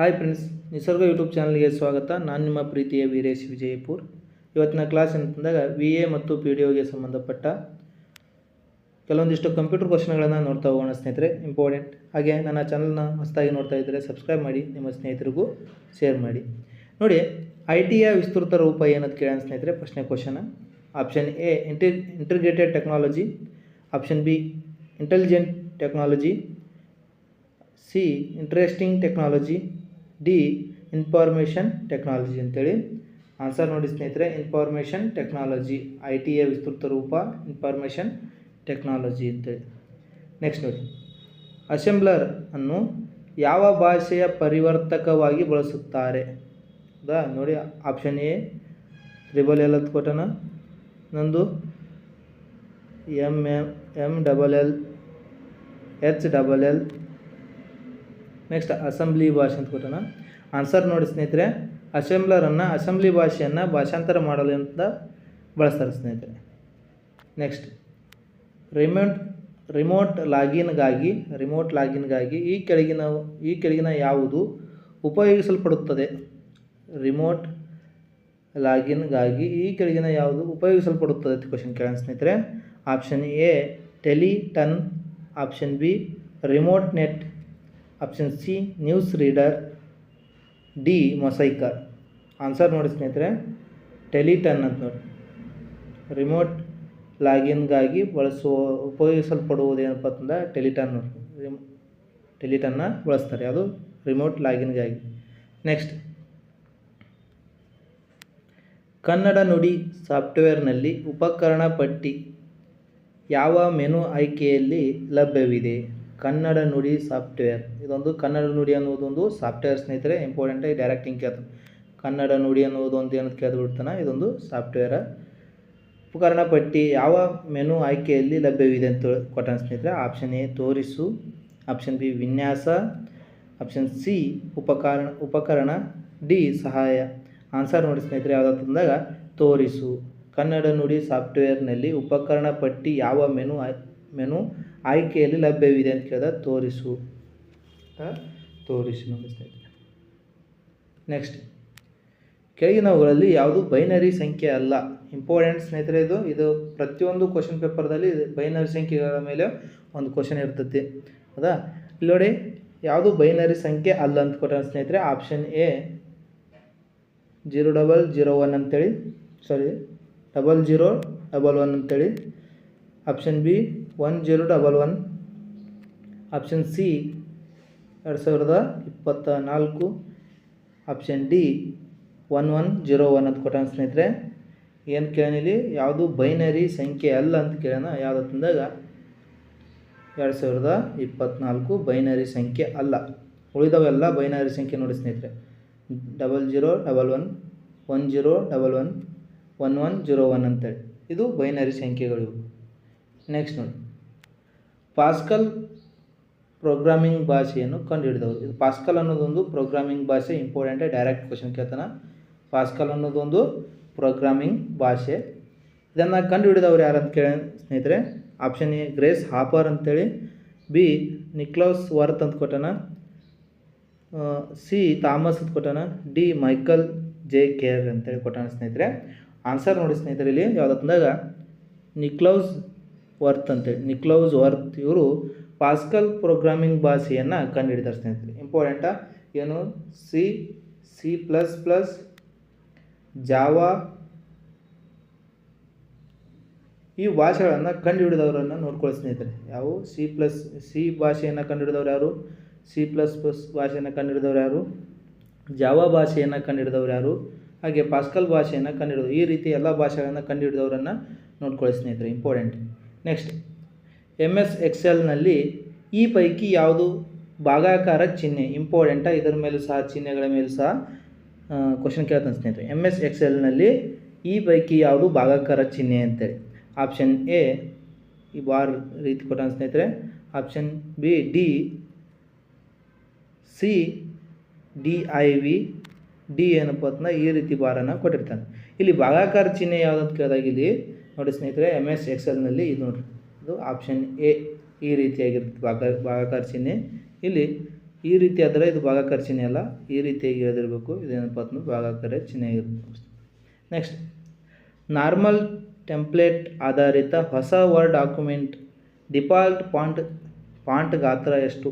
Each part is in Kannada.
ಹಾಯ್ ಫ್ರೆಂಡ್ಸ್ ನಿಸರ್ಗ ಯೂಟ್ಯೂಬ್ ಚಾನಲ್ಗೆ ಸ್ವಾಗತ. ನಾನು ನಿಮ್ಮ ಪ್ರೀತಿಯ ವೀರೇಶ್ ವಿಜಯಪುರ್. ಇವತ್ತಿನ ಕ್ಲಾಸ್ ಅಂತಂದಾಗ ವಿ ಎ ಮತ್ತು ಪಿ ಡಿ ಒಗೆ ಸಂಬಂಧಪಟ್ಟ ಕೆಲವೊಂದಿಷ್ಟು ಕಂಪ್ಯೂಟರ್ ಕ್ವಶನ್ಗಳನ್ನು ನೋಡ್ತಾ ಹೋಗೋಣ ಸ್ನೇಹಿತರೆ ಇಂಪಾರ್ಟೆಂಟ್ ಹಾಗೆ ನನ್ನ ಚಾನಲ್ನ ಹೊಸದಾಗಿ ನೋಡ್ತಾ ಇದ್ದರೆ ಸಬ್ಸ್ಕ್ರೈಬ್ ಮಾಡಿ, ನಿಮ್ಮ ಸ್ನೇಹಿತರಿಗೂ ಶೇರ್ ಮಾಡಿ. ನೋಡಿ ಐ ಟಿಯ ವಿಸ್ತೃತ ರೂಪ ಏನಂತ ಕೇಳೋಣ ಸ್ನೇಹಿತರೆ, ಪ್ರಶ್ನೆ question option A ಇಂಟಿ integrated technology option B intelligent technology C interesting technology D information technology ಅಂತೇಳಿ. ಆನ್ಸರ್ ನೋಡಿ ಸ್ನೇಹಿತರೆ, ಇನ್ಫಾರ್ಮೇಷನ್ ಟೆಕ್ನಾಲಜಿ, ಐ ಟಿಯ ವಿಸ್ತೃತ ರೂಪ, ಇನ್ಫಾರ್ಮೇಷನ್ ಟೆಕ್ನಾಲಜಿ ಅಂತೇಳಿ. ನೆಕ್ಸ್ಟ್ ನೋಡಿ. ಅಸೆಂಬ್ಲರ್ ಅನ್ನು ಯಾವ ಭಾಷೆಯ ಪರಿವರ್ತಕವಾಗಿ ಬಳಸುತ್ತಾರೆ? ಹೌದಾ ನೋಡಿ, ಆಪ್ಷನ್ ಎ, ತ್ರಿಬಲ್ ಎಲ್ ಅಂತ ಕೊಟ್ಟನ ನಂದು M M M double L, H double L next assembly ಭಾಷೆ ಅಂತ ಕೊಟ್ಟನ ಆನ್ಸರ್ ನೋಡಿ ಸ್ನೇಹಿತರೆ ಅಸೆಂಬ್ಲರನ್ನು ಅಸೆಂಬ್ಲಿ ಭಾಷೆಯನ್ನು ಭಾಷಾಂತರ ಮಾಡಲು ಅಂತ ಬಳಸ್ತಾರೆ ಸ್ನೇಹಿತರೆ. ನೆಕ್ಸ್ಟ್ ರಿಮೋಟ್ ರಿಮೋಟ್ ಲಾಗಿನ್ಗಾಗಿ ರಿಮೋಟ್ ಲಾಗಿನ್ಗಾಗಿ ಈ ಕೆಳಗಿನ ಈ ಕೆಳಗಿನ ಯಾವುದು ಉಪಯೋಗಿಸಲ್ಪಡುತ್ತದೆ? ರಿಮೋಟ್ ಲಾಗಿನ್ಗಾಗಿ ಈ ಕೆಳಗಿನ ಯಾವುದು ಉಪಯೋಗಿಸಲ್ಪಡುತ್ತದೆ ಅಂತ ಕ್ವಶನ್ ಕೇಳೋಣ ಸ್ನೇಹಿತರೆ. Option A telnet option B remote net option C news reader D ಮೊಸೈಕರ್ answer ನೋಡಿ ಸ್ನೇಹಿತರೆ ಟೆಲಿಟನ್ ಅಂತ ನೋಡಿ. ರಿಮೋಟ್ ಲಾಗಿನ್ಗಾಗಿ ಬಳಸುವ, ಉಪಯೋಗಿಸಲ್ಪಡುವುದು ಏನಪ್ಪ ಅಂತಂದ್ರೆ ಟೆಲಿಟನ್ ರಿಮ್ ಟೆಲಿಟನ್ನ ಬಳಸ್ತಾರೆ. ಅದು ರಿಮೋಟ್ ಲಾಗಿನ್ಗಾಗಿ ನೆಕ್ಸ್ಟ್ ಕನ್ನಡ ನುಡಿ ಸಾಫ್ಟ್ವೇರ್ನಲ್ಲಿ ಉಪಕರಣ ಪಟ್ಟಿ ಯಾವ ಮೆನು ಆಯ್ಕೆಯಲ್ಲಿ ಲಭ್ಯವಿದೆ? ಕನ್ನಡ ನುಡಿ ಸಾಫ್ಟ್ವೇರ್. ಇದೊಂದು ಕನ್ನಡ ನುಡಿ ಅನ್ನೋದೊಂದು ಸಾಫ್ಟ್ವೇರ್ ಸ್ನೇಹಿತರೆ ಇಂಪಾರ್ಟೆಂಟಾಗಿ ಡೈರೆಕ್ಟ್ ಹಿಂಗೆ ಕೇಳ್ತಾನೆ. ಕನ್ನಡ ನುಡಿ ಅನ್ನೋದು ಒಂದು ಏನಂತ ಕೇಳಿದು ಬಿಡ್ತಾನೆ ಇದೊಂದು ಸಾಫ್ಟ್ವೇರ. ಉಪಕರಣ ಪಟ್ಟಿ ಯಾವ ಮೆನು ಆಯ್ಕೆಯಲ್ಲಿ ಲಭ್ಯವಿದೆ ಅಂತ ಕೊಟ್ಟಾನ ಸ್ನೇಹಿತರೆ ಆಪ್ಷನ್ ಎ ತೋರಿಸು ಆಪ್ಷನ್ ಬಿ ವಿನ್ಯಾಸ ಆಪ್ಷನ್ ಸಿ ಉಪಕರಣ ಉಪಕರಣ ಡಿ ಸಹಾಯ. ಆನ್ಸರ್ ನೋಡಿ ಸ್ನೇಹಿತರೆ ಯಾವುದಂತಂದಾಗ ತೋರಿಸು. ಕನ್ನಡ ನುಡಿ ಸಾಫ್ಟ್ವೇರ್ನಲ್ಲಿ ಉಪಕರಣ ಪಟ್ಟಿ ಯಾವ ಮೆನು ಮೆನು ಆಯ್ಕೆಯಲ್ಲಿ ಲಭ್ಯವಿದೆ ಅಂತ ಕೇಳಿದ ತೋರಿಸು. ತೋರಿಸು ನೋಡಿ ಸ್ನೇಹಿತರೆ ನೆಕ್ಸ್ಟ್ ಕೆಳಗಿನವುಗಳಲ್ಲಿ ಯಾವುದು ಬೈನರಿ ಸಂಖ್ಯೆ ಅಲ್ಲ. ಇಂಪಾರ್ಟೆಂಟ್ ಸ್ನೇಹಿತರೆ ಇದು. ಇದು ಪ್ರತಿಯೊಂದು ಕ್ವಶನ್ ಪೇಪರ್ದಲ್ಲಿ ಬೈನರಿ ಸಂಖ್ಯೆಗಳ ಮೇಲೆ ಒಂದು ಕ್ವಶನ್ ಇರ್ತೈತಿ. ಹೌದಾ? ಇಲ್ಲಿ ನೋಡಿ, ಯಾವುದು ಬೈನರಿ ಸಂಖ್ಯೆ ಅಲ್ಲ ಅಂತ ಕೊಟ್ಟ ಸ್ನೇಹಿತರೆ. Option A zero double zero one ಅಂತೇಳಿ. Sorry double zero double one ಅಂತೇಳಿ. Option B one zero double one option C ಎರಡು ಸಾವಿರದ ಇಪ್ಪತ್ತ ನಾಲ್ಕು option D one one zero one ಅಂತ ಕೊಟ್ಟಾನ ಸ್ನೇಹಿತರೆ. ಏನು ಕೇಳಿಲಿ ಯಾವುದು ಬೈನರಿ ಸಂಖ್ಯೆ ಅಲ್ಲ ಅಂತ ಕೇಳೋಣ. ಯಾವುದು ತಂದಾಗ ಎರಡು ಸಾವಿರದ ಇಪ್ಪತ್ತ್ನಾಲ್ಕು ಬೈನರಿ ಸಂಖ್ಯೆ ಅಲ್ಲ. ಉಳಿದವೆಲ್ಲ ಬೈನರಿ ಸಂಖ್ಯೆ ನೋಡಿ ಸ್ನೇಹಿತರೆ. Double zero double one one zero double one one one zero one ಅಂತೇಳಿ. ಇದು ಬೈನರಿ ಸಂಖ್ಯೆಗಳು ನೆಕ್ಸ್ಟ್ ನೋಡಿ. ಪಾಸ್ಕಲ್ ಪ್ರೋಗ್ರಾಮಿಂಗ್ ಭಾಷೆಯನ್ನು ಕಂಡುಹಿಡಿದವರು. ಇದು ಪಾಸ್ಕಲ್ ಅನ್ನೋದೊಂದು ಪ್ರೋಗ್ರಾಮಿಂಗ್ ಭಾಷೆ ಇಂಪಾರ್ಟೆಂಟ್ ಡೈರೆಕ್ಟ್ ಕ್ವಶನ್ ಕೇಳ್ತಾನೆ. ಪಾಸ್ಕಲ್ ಅನ್ನೋದೊಂದು ಪ್ರೋಗ್ರಾಮಿಂಗ್ ಭಾಷೆ. ಇದನ್ನು ಕಂಡುಹಿಡಿದವರು ಯಾರು ಅಂತ ಕೇಳಿ ಸ್ನೇಹಿತರೆ ಆಪ್ಷನ್ ಎ ಗ್ರೇಸ್ ಹಾಪರ್ ಅಂತೇಳಿ. ಬಿ ನಿಕ್ಲೌಸ್ ವರ್ತ್ ಅಂತ ಕೊಟ್ಟಾನ. ಸಿ ಥಾಮಸ್ ಅಂತ ಕೊಟ್ಟಾನ. ಡಿ ಮೈಕಲ್ ಜೆ ಕೇರ್ ಅಂತೇಳಿ ಕೊಟ್ಟಾನ ಸ್ನೇಹಿತರೆ. ಆನ್ಸರ್ ನೋಡಿ ಸ್ನೇಹಿತರೆ ಇಲ್ಲಿ ಯಾವುದಂದಾಗ ನಿಕ್ಲೌಸ್ ವರ್ತ್ ಅಂತೇಳಿ. ನಿಕ್ಲೌಸ್ ವರ್ತ್ ಇವರು ಪಾಸ್ಕಲ್ ಪ್ರೋಗ್ರಾಮಿಂಗ್ ಭಾಷೆಯನ್ನು ಕಂಡುಹಿಡಿದಾರೆ ಸ್ನೇಹಿತರೆ. ಇಂಪಾರ್ಟೆಂಟಾ ಏನು? C C plus plus Java ಈ ಭಾಷೆಗಳನ್ನು ಕಂಡುಹಿಡಿದವರನ್ನು ನೋಡ್ಕೊಳ್ಳಿ ಸ್ನೇಹಿತರೆ. ಯಾವು? ಸಿ ಪ್ಲಸ್ ಸಿ ಭಾಷೆಯನ್ನು ಕಂಡುಹಿಡಿದವ್ರು ಯಾರು? ಸಿ ಪ್ಲಸ್ ಪ್ಲಸ್ ಭಾಷೆಯನ್ನು ಕಂಡುಹಿಡಿದವ್ರು ಯಾರು? ಜಾವಾ ಭಾಷೆಯನ್ನು ಕಂಡುಹಿಡಿದವ್ರು ಯಾರು? ಹಾಗೆ ಪಾಸ್ಕಲ್ ಭಾಷೆಯನ್ನು ಕಂಡುಹಿಡಿದವರು. ಈ ರೀತಿ ಎಲ್ಲ ಭಾಷೆಗಳನ್ನು ಕಂಡುಹಿಡಿದವರನ್ನು ನೋಡ್ಕೊಳ್ಳಿ ಸ್ನೇಹಿತರೆ. ಇಂಪಾರ್ಟೆಂಟ್ ನೆಕ್ಸ್ಟ್ ಎಂ ಎಸ್ ಎಕ್ಸೆಲ್ನಲ್ಲಿ ಈ ಪೈಕಿ ಯಾವುದು ಭಾಗಾಕಾರ ಚಿಹ್ನೆ ಇಂಪಾರ್ಟೆಂಟ ಇದರ ಮೇಲೂ ಸಹ, ಚಿಹ್ನೆಗಳ ಮೇಲೂ ಸಹ ಕ್ವಶನ್ ಕೇಳ್ತಾನೆ ಸ್ನೇಹಿತರೆ. ಎಂ ಎಸ್ ಎಕ್ಸೆಲ್ನಲ್ಲಿ ಈ ಪೈಕಿ ಯಾವುದು ಭಾಗಾಕಾರ ಚಿಹ್ನೆ ಅಂತೇಳಿ. ಆಪ್ಷನ್ ಎ ಈ ಬಾರ್ ರೀತಿ ಕೊಟ್ಟಾನ ಸ್ನೇಹಿತರೆ. Option B D C D I V D ಏನಪ್ಪ ಅಂತಂದ್ರೆ ಈ ರೀತಿ ಬಾರನ್ನು ಕೊಟ್ಟಿರ್ತಾನೆ. ಇಲ್ಲಿ ಭಾಗಾಕಾರ ಚಿಹ್ನೆ ಯಾವುದಂತ ಅಂತ ಕೇಳಿದಾಗ ಇಲ್ಲಿ ನೋಡಿ ಸ್ನೇಹಿತರೆ ಎಂ ಎಸ್ ಎಕ್ಸೆಲ್ನಲ್ಲಿ ಇದು ನೋಡಿರಿ. ಇದು ಆಪ್ಷನ್ ಎ ಈ ರೀತಿಯಾಗಿರುತ್ತೆ ಭಾಗ ಭಾಗಾಕಾರ ಚಿಹ್ನೆ ಇಲ್ಲಿ ಈ ರೀತಿ ಆದರೆ ಇದು ಭಾಗಾಕಾರ ಚಿಹ್ನೆ ಅಲ್ಲ, ಈ ರೀತಿಯಾಗಿ ಇರೋದಿರಬೇಕು ಇದೇನಪ್ಪ ಅಂತಂದ್ರೆ ಭಾಗಾಕಾರ ಚಿಹ್ನೆ ಆಗಿರುತ್ತೆ ನೆಕ್ಸ್ಟ್ ನಾರ್ಮಲ್ ಟೆಂಪ್ಲೇಟ್ ಆಧಾರಿತ ಹೊಸ word document default font font ಗಾತ್ರ ಎಷ್ಟು?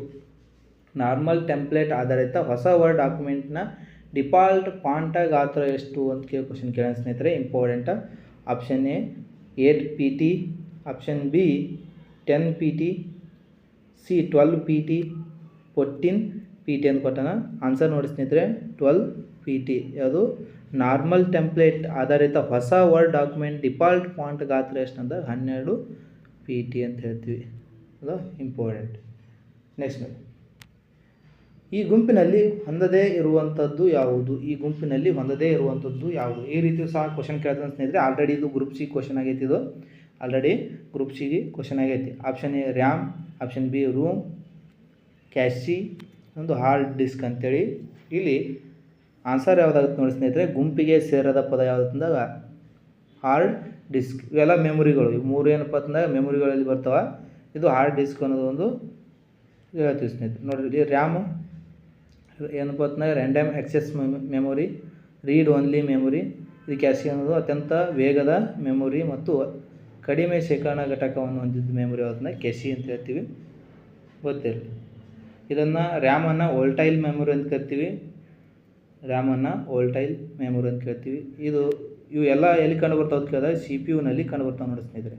ನಾರ್ಮಲ್ ಟೆಂಪ್ಲೇಟ್ ಆಧಾರಿತ ಹೊಸ ವರ್ಡ್ ಡಾಕ್ಯುಮೆಂಟ್ನ ಡಿಫಾಲ್ಟ್ ಫಾಂಟ ಗಾತ್ರ ಎಷ್ಟು ಅಂತ ಕೇಳಿ ಕ್ವಶನ್ ಕೇಳೋಣ ಸ್ನೇಹಿತರೆ. Important option A eight P T, option B ten P T, C twelve P T, fourteen P T ಅಂತ ಕೊಟ್ಟಾನ ಆನ್ಸರ್ ನೋಡಿ ಸ್ನೇಹಿತರೆ, ಟ್ವೆಲ್ ಪಿ ಟಿ. ಯಾವುದು? ನಾರ್ಮಲ್ ಟೆಂಪ್ಲೇಟ್ ಆಧಾರಿತ ಹೊಸ ವರ್ಡ್ ಡಾಕ್ಯುಮೆಂಟ್ ಡಿಫಾಲ್ಟ್ ಪಾಯಿಂಟ್ ಗಾತ್ರ ಎಷ್ಟು ಅಂದ್ರೆ ಹನ್ನೆರಡು ಪಿ ಟಿ ಅಂತ ಹೇಳ್ತೀವಿ. ಅದು ಇಂಪಾರ್ಟೆಂಟ್. ನೆಕ್ಸ್ಟ್ ನೋಡಿ. ಈ ಗುಂಪಿನಲ್ಲಿ ಹೊಂದದೇ ಇರುವಂಥದ್ದು ಯಾವುದು? ಈ ಗುಂಪಿನಲ್ಲಿ ಹೊಂದದೇ ಇರುವಂಥದ್ದು ಯಾವುದು? ಈ ರೀತಿ ಸಹ ಕ್ವಶನ್ ಕೇಳ್ತಾನೆ ಸ್ನೇಹಿತರೆ ಆಲ್ರೆಡಿ ಇದು ಗ್ರೂಪ್ ಸಿ ಕ್ವಶನ್ ಆಗೈತಿ ಇದು. ಆಲ್ರೆಡಿ ಗ್ರೂಪ್ ಸಿಗೆ ಕ್ವಶನ್ ಆಗೈತಿ. Option A RAM option B ROM cache ಒಂದು ಹಾರ್ಡ್ ಡಿಸ್ಕ್ ಅಂತೇಳಿ. ಇಲ್ಲಿ ಆನ್ಸರ್ ಯಾವುದಾಗುತ್ತೆ ನೋಡಿ ಸ್ನೇಹಿತರೆ, ಗುಂಪಿಗೆ ಸೇರದ ಪದ ಯಾವುದಂದಾಗ ಹಾರ್ಡ್ ಡಿಸ್ಕ್ ಇವೆಲ್ಲ ಮೆಮೊರಿಗಳು ಇವು ಮೂರು ಏನಪ್ಪ ಅಂತಂದಾಗ ಮೆಮೊರಿಗಳಲ್ಲಿ ಬರ್ತವೆ. ಇದು ಹಾರ್ಡ್ ಡಿಸ್ಕ್ ಅನ್ನೋದು ಒಂದು ಹೇಳ್ತೀವಿ ಸ್ನೇಹಿತರೆ. ನೋಡಿರಿ ರ್ಯಾಮು ಏನಪ್ಪ random access memory read only memory ಇದು ಕ್ಯಾಶಿ ಅನ್ನೋದು ಅತ್ಯಂತ ವೇಗದ ಮೆಮೊರಿ ಮತ್ತು ಕಡಿಮೆ ಶೇಖರಣಾ ಘಟಕವನ್ನು ಹೊಂದಿದ್ದ ಮೆಮೊರಿ ಅದನ್ನ ಕೆಸಿ ಅಂತ ಹೇಳ್ತೀವಿ. ಗೊತ್ತಿರಲಿ ಇದನ್ನು ರ್ಯಾಮನ್ನು ಓಲ್ಟೈಲ್ ಮೆಮೊರಿ ಅಂತ ಕರಿತೀವಿ. ರ್ಯಾಮನ್ನು ಓಲ್ಟೈಲ್ ಮೆಮೊರಿ ಅಂತ ಕೇಳ್ತೀವಿ ಇದು ಇವು ಎಲ್ಲ ಎಲ್ಲಿ ಕಂಡು ಬರ್ತಾವೆ ಅಂತ ಕೇಳಿದಾಗ ಸಿ ಪಿ ಯುನಲ್ಲಿ ಕಂಡು ಬರ್ತಾವೆ ನೋಡಿ ಸ್ನೇಹಿತರೆ.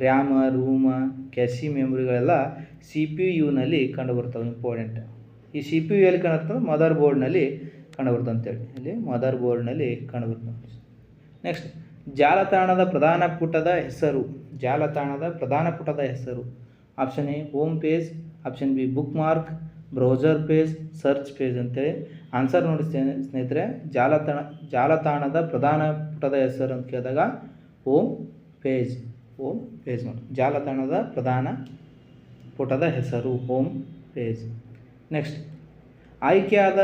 ರ್ಯಾಮ ರೂಮ ಕ್ಯಾಶಿ ಮೆಮೊರಿಗಳೆಲ್ಲ ಸಿ ಪಿ ಯುನಲ್ಲಿ ಕಂಡು ಬರ್ತಾವೆ ಇಂಪಾರ್ಟೆಂಟ್ ಈ ಸಿ ಪಿ ಯು ಎಲ್ಲಿ ಕಾಣುತ್ತೆ ಮದರ್ ಬೋರ್ಡ್ನಲ್ಲಿ ಕಂಡು ಬರ್ತದೆ ಅಂತೇಳಿ. ಇಲ್ಲಿ ಮದರ್ ಬೋರ್ಡ್ನಲ್ಲಿ ಕಂಡು ಬರ್ತದೆ ನೆಕ್ಸ್ಟ್ ಜಾಲತಾಣದ ಪ್ರಧಾನ ಪುಟದ ಹೆಸರು. ಜಾಲತಾಣದ ಪ್ರಧಾನ ಪುಟದ ಹೆಸರು. Option A home page option B bookmark browser page search page ಅಂತೇಳಿ. ಆನ್ಸರ್ ನೋಡಿ ಸ್ನೇ- ಸ್ನೇಹಿತರೆ, ಜಾಲತಾಣ, ಜಾಲತಾಣದ ಪ್ರಧಾನ ಪುಟದ ಹೆಸರು ಅಂತ ಕೇಳಿದಾಗ ಹೋಮ್ ಪೇಜ್ ಹೋಮ್ ಪೇಜ್ ನೋಡಿ. ಜಾಲತಾಣದ ಪ್ರಧಾನ ಪುಟದ ಹೆಸರು ಹೋಮ್ ಪೇಜ್ ನೆಕ್ಸ್ಟ್ ಆಯ್ಕೆಯಾದ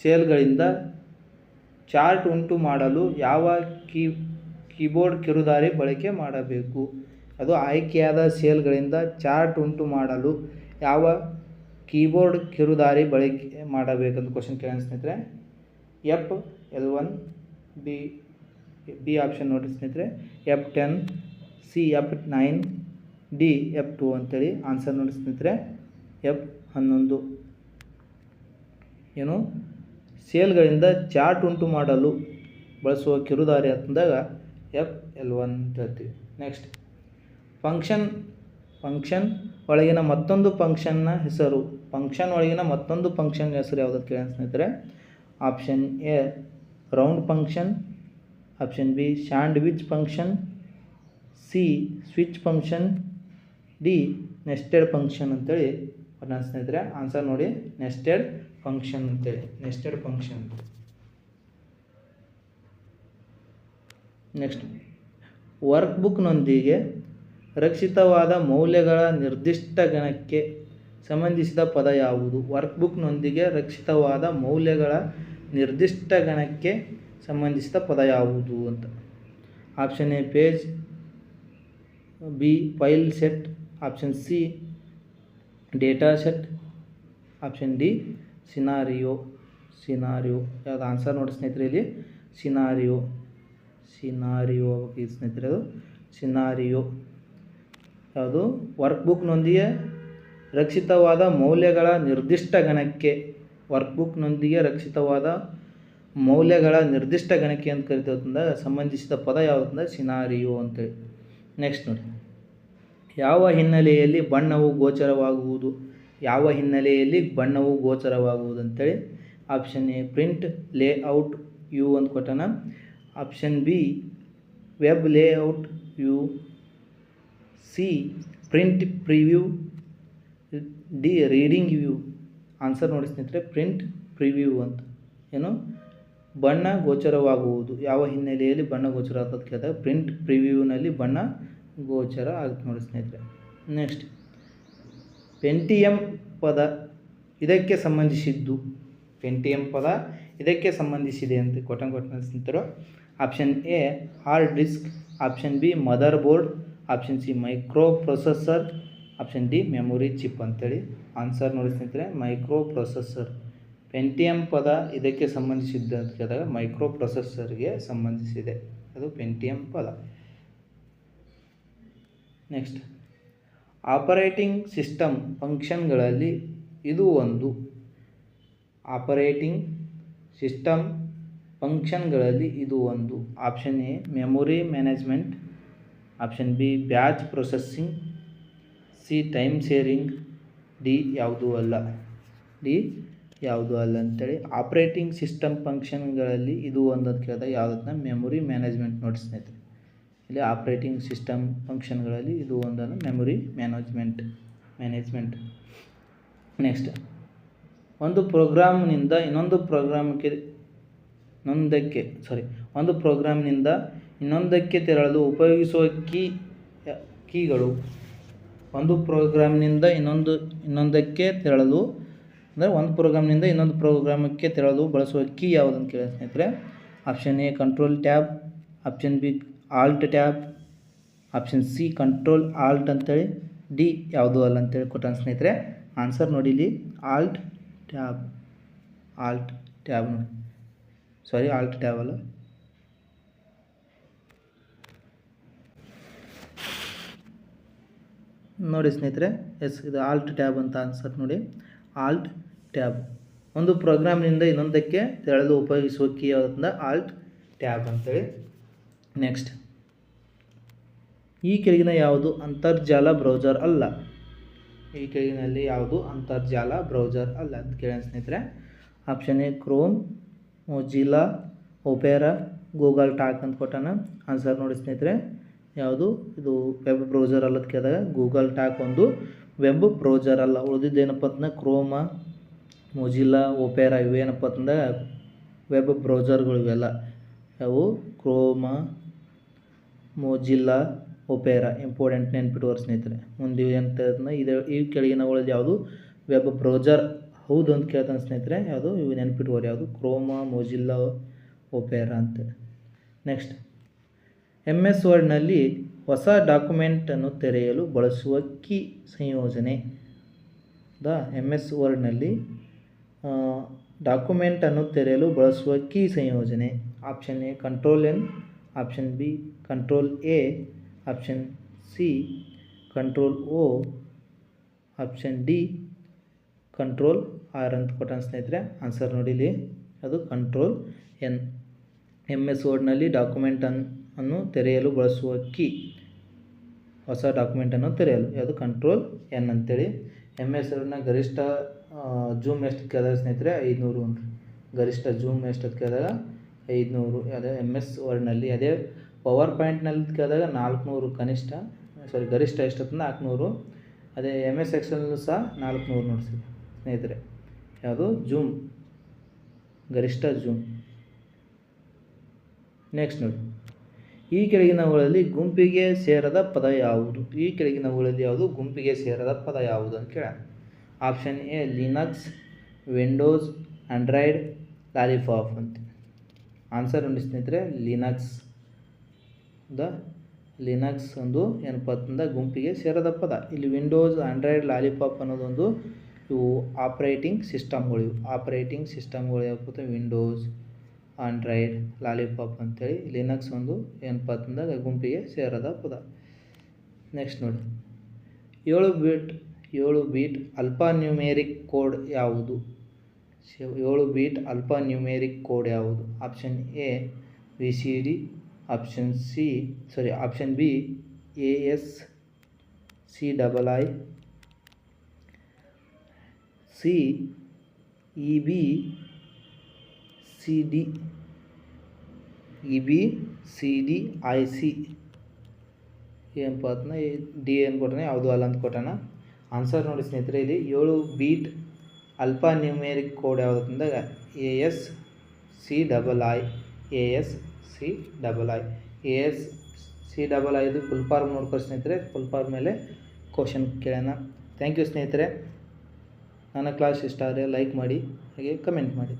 ಸೇಲ್ಗಳಿಂದ ಚಾರ್ಟ್ ಉಂಟು ಮಾಡಲು ಯಾವ ಕೀ, ಕೀಬೋರ್ಡ್ ಕಿರುದಾರಿ ಬಳಕೆ ಮಾಡಬೇಕು? ಅದು ಆಯ್ಕೆಯಾದ ಸೇಲ್ಗಳಿಂದ ಚಾರ್ಟ್ ಉಂಟು ಮಾಡಲು ಯಾವ ಕೀಬೋರ್ಡ್ ಕಿರುದಾರಿ ಬಳಕೆ ಮಾಡಬೇಕಂತ ಕ್ವಶನ್ ಕೇಳೋಣ ಸ್ನೇಹಿತರೆ. F L one B B option ನೋಡಿ ಸ್ನೇಹಿತರೆ. F ten C F nine D F two ಅಂತೇಳಿ ಆನ್ಸರ್ ನೋಡಿ ಸ್ನೇಹಿತರೆ. ಎಫ್ ಹನ್ನೊಂದು. ಏನು? ಸೇಲ್ಗಳಿಂದ ಚಾರ್ಟ್ ಉಂಟು ಮಾಡಲು ಬಳಸುವ ಕಿರುದಾರಿ ಅಂತಂದಾಗ ಎಫ್ ಎಲ್ ಒನ್ ಹೇಳ್ತೀವಿ. ನೆಕ್ಸ್ಟ್ ಫಂಕ್ಷನ್ ಫಂಕ್ಷನ್ ಒಳಗಿನ ಮತ್ತೊಂದು ಫಂಕ್ಷನ್ನ ಹೆಸರು. ಫಂಕ್ಷನ್ ಒಳಗಿನ ಮತ್ತೊಂದು ಫಂಕ್ಷನ್ ಹೆಸರು ಯಾವುದು ಕೇಳಿ ಸ್ನೇಹಿತರೆ. Option A round function option B sandwich function C switch function D nested function ಅಂತೇಳಿ. ನನ್ನ ಸ್ನೇಹಿತರೆ ಆನ್ಸರ್ ನೋಡಿ. ನೆಸ್ಟೆಡ್ ಫಂಕ್ಷನ್ ಅಂತೇಳಿ ನೆಸ್ಟೆಡ್ ಫಂಕ್ಷನ್ ನೆಕ್ಸ್ಟ್ ವರ್ಕ್ ಬುಕ್ನೊಂದಿಗೆ ರಕ್ಷಿತವಾದ ಮೌಲ್ಯಗಳ ನಿರ್ದಿಷ್ಟ ಗಣಕ್ಕೆ ಸಂಬಂಧಿಸಿದ ಪದ ಯಾವುದು? ವರ್ಕ್ ಬುಕ್ನೊಂದಿಗೆ ರಕ್ಷಿತವಾದ ಮೌಲ್ಯಗಳ ನಿರ್ದಿಷ್ಟ ಗಣಕ್ಕೆ ಸಂಬಂಧಿಸಿದ ಪದ ಯಾವುದು ಅಂತ. Option A page B file set option C data set option D scenario scenario, ಯಾವುದು ಆನ್ಸರ್ ನೋಡಿ ಸ್ನೇಹಿತರೆ ಇಲ್ಲಿ. ಸಿನಾರಿಯೋ ಸಿನಾರಿಯೋ ಈ ಸ್ನೇಹಿತರೆ ಅದು. ಸಿನಾರಿಯೋ, ಯಾವುದು? ವರ್ಕ್ ಬುಕ್ನೊಂದಿಗೆ ರಕ್ಷಿತವಾದ ಮೌಲ್ಯಗಳ ನಿರ್ದಿಷ್ಟ ಗಣಕ್ಕೆ. ವರ್ಕ್ ಬುಕ್ನೊಂದಿಗೆ ರಕ್ಷಿತವಾದ ಮೌಲ್ಯಗಳ ನಿರ್ದಿಷ್ಟ ಗಣಕ್ಕೆ ಅಂತ ಕರಿತೇವೆ ಸಂಬಂಧಿಸಿದ ಪದ ಯಾವುದಂದ್ರೆ ಸಿನಾರಿಯೋ ಅಂತೇಳಿ. ನೆಕ್ಸ್ಟ್ ನೋಡಿ. ಯಾವ ಹಿನ್ನೆಲೆಯಲ್ಲಿ ಬಣ್ಣವು ಗೋಚರವಾಗುವುದು? ಯಾವ ಹಿನ್ನೆಲೆಯಲ್ಲಿ ಬಣ್ಣವು ಗೋಚರವಾಗುವುದು ಅಂತೇಳಿ option A print layout view ಅಂತ ಕೊಟ್ಟಾನ. Option B web layout view C print preview D reading view answer ನೋಡಿ ಸ್ನೇಹಿತರೆ ಪ್ರಿಂಟ್ ಪ್ರಿವ್ಯೂ ಅಂತ. ಏನು? ಬಣ್ಣ ಗೋಚರವಾಗುವುದು. ಯಾವ ಹಿನ್ನೆಲೆಯಲ್ಲಿ ಬಣ್ಣ ಗೋಚರ ಆಗ್ತದೆ ಕೇಳಿದಾಗ ಪ್ರಿಂಟ್ ಪ್ರಿವ್ಯೂನಲ್ಲಿ ಬಣ್ಣ ಗೋಚರ ಆಗುತ್ತೆ ನೋಡಿ ಸ್ನೇಹಿತರೆ. ನೆಕ್ಸ್ಟ್ ಪೆಂಟಿಯಮ್ ಪದ ಇದಕ್ಕೆ ಸಂಬಂಧಿಸಿದ್ದು, ಪೆಂಟಿಯಂ ಪದ ಇದಕ್ಕೆ ಸಂಬಂಧಿಸಿದೆ ಅಂತ ಕೊಟ್ಟಂಗೆ ಕೊಟ್ಟ ಸ್ನೇಹಿತರು option A hard disk option B motherboard option C microprocessor option D memory chip ಅಂತೇಳಿ ಆನ್ಸರ್ ನೋಡಿ ಸ್ನೇಹಿತರೆ ಮೈಕ್ರೋ ಪ್ರೊಸೆಸರ್ ಪೆಂಟಿಯಂ ಪದ ಇದಕ್ಕೆ ಸಂಬಂಧಿಸಿದ್ದ ಅಂತ ಕೇಳಿದಾಗ ಮೈಕ್ರೋ ಪ್ರೊಸೆಸರ್ಗೆ ಸಂಬಂಧಿಸಿದೆ. ಅದು ಪೆಂಟಿಯಂ ಪದ. ನೆಕ್ಸ್ಟ್ ಆಪರೇಟಿಂಗ್ ಸಿಸ್ಟಮ್ ಫಂಕ್ಷನ್ಗಳಲ್ಲಿ ಇದು ಒಂದು. ಆಪರೇಟಿಂಗ್ ಸಿಸ್ಟಮ್ ಫಂಕ್ಷನ್ಗಳಲ್ಲಿ ಇದು ಒಂದು. Option A, memory management. Option B, batch processing. C, time sharing. D, ಯಾವುದೂ ಅಲ್ಲ. ಡಿ, ಯಾವುದು ಅಲ್ಲ ಅಂತೇಳಿ. ಆಪ್ರೇಟಿಂಗ್ ಸಿಸ್ಟಮ್ ಫಂಕ್ಷನ್ಗಳಲ್ಲಿ ಇದು ಒಂದು ಅಂತ ಕೇಳಿದಾಗ ಯಾವುದನ್ನ ಮೆಮೊರಿ ಮ್ಯಾನೇಜ್ಮೆಂಟ್ ನೋಡಿ ಸ್ನೇಹಿತರೆ ಇಲ್ಲಿ ಆಪ್ರೇಟಿಂಗ್ ಸಿಸ್ಟಮ್ ಫಂಕ್ಷನ್ಗಳಲ್ಲಿ ಇದು ಒಂದನ್ನು ಮೆಮೊರಿ ಮ್ಯಾನೇಜ್ಮೆಂಟ್ ಮ್ಯಾನೇಜ್ಮೆಂಟ್ ನೆಕ್ಸ್ಟ್ ಒಂದು ಪ್ರೋಗ್ರಾಮ್ನಿಂದ ಇನ್ನೊಂದು ಪ್ರೋಗ್ರಾಮ್ಗೆ ಇನ್ನೊಂದಕ್ಕೆ ಸಾರಿ ಒಂದು ಪ್ರೋಗ್ರಾಮ್ನಿಂದ ಇನ್ನೊಂದಕ್ಕೆ ತೆರಳಲು ಉಪಯೋಗಿಸುವ ಕೀ ಕೀಗಳು ಒಂದು ಪ್ರೋಗ್ರಾಮ್ನಿಂದ ಇನ್ನೊಂದು, ಇನ್ನೊಂದಕ್ಕೆ ತೆರಳಲು, ಅಂದರೆ ಒಂದು ಪ್ರೋಗ್ರಾಮ್ನಿಂದ ಇನ್ನೊಂದು ಪ್ರೋಗ್ರಾಮಕ್ಕೆ ತೆರಳಲು ಬಳಸುವ ಕೀ ಯಾವುದು ಅಂತ ಕೇಳಿ ಸ್ನೇಹಿತರೆ option A control tab option B alt tab option C control alt ಅಂತೇಳಿ ಡಿ ಯಾವುದು ಅಲ್ಲ ಅಂತೇಳಿ ಕೊಟ್ಟಾನ ಸ್ನೇಹಿತರೆ. ಆನ್ಸರ್ ನೋಡಿ ಇಲ್ಲಿ ಆಲ್ಟ್ ಟ್ಯಾಬ್ ಆಲ್ಟ್ ಟ್ಯಾಬ್ ನೋಡಿ. ಸಾರಿ ಆಲ್ಟ್ ಟ್ಯಾಬ್ ಅಲ್ಲ. ನೋಡಿ ಸ್ನೇಹಿತರೆ, ಎಸ್, ಇದು ಆಲ್ಟ್ ಟ್ಯಾಬ್ ಅಂತ ಆನ್ಸರ್ ನೋಡಿ. ಆಲ್ಟ್ ಟ್ಯಾಬ್ ಒಂದು ಪ್ರೋಗ್ರಾಮ್ನಿಂದ ಇನ್ನೊಂದಕ್ಕೆ ತೆರಳಲು ಉಪಯೋಗಿಸುವ ಕೀ ಯಾವುದಂದ್ರೆ ಆಲ್ಟ್ ಟ್ಯಾಬ್ ಅಂತೇಳಿ. ನೆಕ್ಸ್ಟ್ ಈ ಕೆಳಗಿನ ಯಾವುದು ಅಂತರ್ಜಾಲ ಬ್ರೌಸರ್ ಅಲ್ಲ? ಈ ಕೆಳಗಿನಲ್ಲಿ ಯಾವುದು ಅಂತರ್ಜಾಲ ಬ್ರೌಸರ್ ಅಲ್ಲ ಅಂತ ಕೇಳೋಣ ಸ್ನೇಹಿತರೆ. Option A Chrome Mozilla Opera Google Talk ಅಂತ ಕೊಟ್ಟಾನ? ಆನ್ಸರ್ ನೋಡಿ ಸ್ನೇಹಿತರೆ. ಯಾವುದು? ಇದು ವೆಬ್ ಬ್ರೌಸರ್ ಅಲ್ಲ ಅಂತ ಕೇಳಿದಾಗ ಗೂಗಲ್ ಟಾಕ್ ಒಂದು ವೆಬ್ ಬ್ರೌಸರ್ ಅಲ್ಲ. ಉಳಿದಿದ್ದು ಏನಪ್ಪ ಅಂತಂದ್ರೆ ಕ್ರೋಮ ಮೊಜಿಲಾ ಒಪೇರಾ ಇವೇನಪ್ಪ ಅಂತಂದ್ರೆ ವೆಬ್ ಬ್ರೌಸರ್ಗಳು ಇವೆಲ್ಲ. ಅವು ಕ್ರೋಮ ಮೊಜಿಲ್ಲಾ ಒಪೇರಾ ಇಂಪಾರ್ಟೆಂಟ್ ನೆನ್ಪಿಟ್ಟುವರು ಸ್ನೇಹಿತರೆ. ಮುಂದೆ ಅಂತ ಇದು, ಈ ಕೆಳಗಿನವುಗಳಲ್ಲಿ ಯಾವುದು? ವೆಬ್ ಬ್ರೌಸರ್ ಹೌದು ಅಂತ ಕೇಳ್ತಾನೆ ಸ್ನೇಹಿತರೆ, ಯಾವುದು? ಇವು ನೆನ್ಪಿಟ್ಟುವರು ಯಾವುದು? ಕ್ರೋಮಾ ಮೊಜಿಲ್ಲಾ ಒಪೇರಾ ಅಂತ. ನೆಕ್ಸ್ಟ್ ಎಂ ಎಸ್ ವರ್ಡ್ನಲ್ಲಿ ಹೊಸ ಡಾಕ್ಯುಮೆಂಟನ್ನು ತೆರೆಯಲು ಬಳಸುವ ಕೀ ಸಂಯೋಜನೆ. ದ ಎಂ ಎಸ್ ವರ್ಡ್ನಲ್ಲಿ ಡಾಕ್ಯುಮೆಂಟನ್ನು ತೆರೆಯಲು ಬಳಸುವ ಕೀ ಸಂಯೋಜನೆ. Option A control N option B control A option C control O option D control R ಅಂತ ಕೊಟ್ಟಾನ ಸ್ನೇಹಿತರೆ ಆನ್ಸರ್ ನೋಡಿಲಿ ಅದು ಕಂಟ್ರೋಲ್ ಎನ್ ಎಂ ಎಸ್ ವರ್ಡ್ನಲ್ಲಿ ಡಾಕ್ಯುಮೆಂಟನ್ನು ಅನ್ನು ತೆರೆಯಲು ಬಳಸುವ ಕೀ ಹೊಸ ಡಾಕ್ಯುಮೆಂಟನ್ನು ತೆರೆಯಲು. ಅದು ಕಂಟ್ರೋಲ್ ಎನ್ ಅಂತೇಳಿ. ಎಂ ಎಸ್ ವರ್ಡ್ನ ಗರಿಷ್ಠ ಜೂಮ್ ಎಷ್ಟು ಕೇಳಿದಾಗ ಸ್ನೇಹಿತರೆ? ಐದುನೂರು ಗರಿಷ್ಠ ಜೂಮ್ ಎಷ್ಟು ಕೇಳಿದಾಗ ಐದುನೂರು. ಅದೇ ಎಂ ಎಸ್ ವರ್ಡ್ನಲ್ಲಿ ಅದೇ ಪವರ್ ಪಾಯಿಂಟ್ನಲ್ಲಿ ಕೇಳಿದಾಗ ನಾಲ್ಕುನೂರು ಕನಿಷ್ಠ ಸಾರಿ ಗರಿಷ್ಠ ಎಷ್ಟೊತ್ತಂದ್ರೆ ನಾಲ್ಕುನೂರು. ಅದೇ ಎಂ ಎಸ್ ಎಕ್ಸೆಲ್ನೂ ಸಹ ನಾಲ್ಕುನೂರು ನೋಡಿಸಿ ಸ್ನೇಹಿತರೆ, ಯಾವುದು? ಜೂಮ್. ಗರಿಷ್ಠ ಜೂಮ್. ನೆಕ್ಸ್ಟ್ ನೋಡಿ. ಈ ಕೆಳಗಿನವುಗಳಲ್ಲಿ ಗುಂಪಿಗೆ ಸೇರದ ಪದ ಯಾವುದು? ಈ ಕೆಳಗಿನವುಗಳಲ್ಲಿ ಯಾವುದು? ಗುಂಪಿಗೆ ಸೇರದ ಪದ ಯಾವುದು ಅಂತ ಕೇಳ option A Linux Windows Android Lollipop ಅಂತ. ಆನ್ಸರ್ ನೋಡಿ ಸ್ನೇಹಿತರೆ ಲಿನಕ್ಸ್ ದ ಲಿನಕ್ಸ್ ಒಂದು ಏನಪ್ಪಂದ ಗುಂಪಿಗೆ ಸೇರದ ಪದ ಇಲ್ಲಿ ವಿಂಡೋಸ್ ಆಂಡ್ರಾಯ್ಡ್ ಲಾಲಿಪಾಪ್ ಅನ್ನೋದೊಂದು ಇವು ಆಪ್ರೇಟಿಂಗ್ ಸಿಸ್ಟಮ್ಗಳು ಇವು ಆಪ್ರೇಟಿಂಗ್ ಸಿಸ್ಟಮ್ಗಳು ಯಾವತ್ತು ವಿಂಡೋಸ್ ಆಂಡ್ರಾಯ್ಡ್ ಲಾಲಿಪಾಪ್ ಅಂತೇಳಿ ಲಿನಕ್ಸ್ ಒಂದು ಏನಪ್ಪ ಗುಂಪಿಗೆ ಸೇರದ ಪದ ನೆಕ್ಸ್ಟ್ ನೋಡಿ. ಏಳು ಬೀಟ್ ಏಳು ಬೀಟ್ ಅಲ್ಪಾ ನ್ಯೂಮೇರಿಕ್ ಕೋಡ್ ಯಾವುದು ಏಳು ಬೀಟ್ ಅಲ್ಫಾ ನ್ಯೂಮೇರಿಕ್ ಕೋಡ್ ಯಾವುದು? Option A V C D option C sorry option B A S C double I C E B C D E B C D I C ಏನು ಅದನ್ನ ಡಿ ಏನು ಕೊಟ್ಟಾನೆ ಯಾವುದು ಅಲ್ಲ ಅಂತ ಕೊಟ್ಟಣ ಆನ್ಸರ್ ನೋಡಿ ಸ್ನೇಹಿತರೆ, ಇಲ್ಲಿ ಏಳು ಬೀಟ್ ಅಲ್ಫಾ ನ್ಯೂಮೇರಿಕ್ ಕೋಡ್ ಯಾವುದು ಅಂದಾಗ A S C double I A S C double I A S C double ಐದು ಫುಲ್ ಫಾರ್ಮ್ ನೋಡ್ಕೊ ಸ್ನೇಹಿತರೆ ಫುಲ್ ಫಾರ್ಮ್ ಮೇಲೆ ಕ್ವಶನ್ ಕೇಳೋಣ. ಥ್ಯಾಂಕ್ ಯು ಸ್ನೇಹಿತರೆ. ನನ್ನ ಕ್ಲಾಸ್ ಇಷ್ಟ ಆದರೆ ಲೈಕ್ ಮಾಡಿ, ಹಾಗೆ ಕಮೆಂಟ್ ಮಾಡಿ.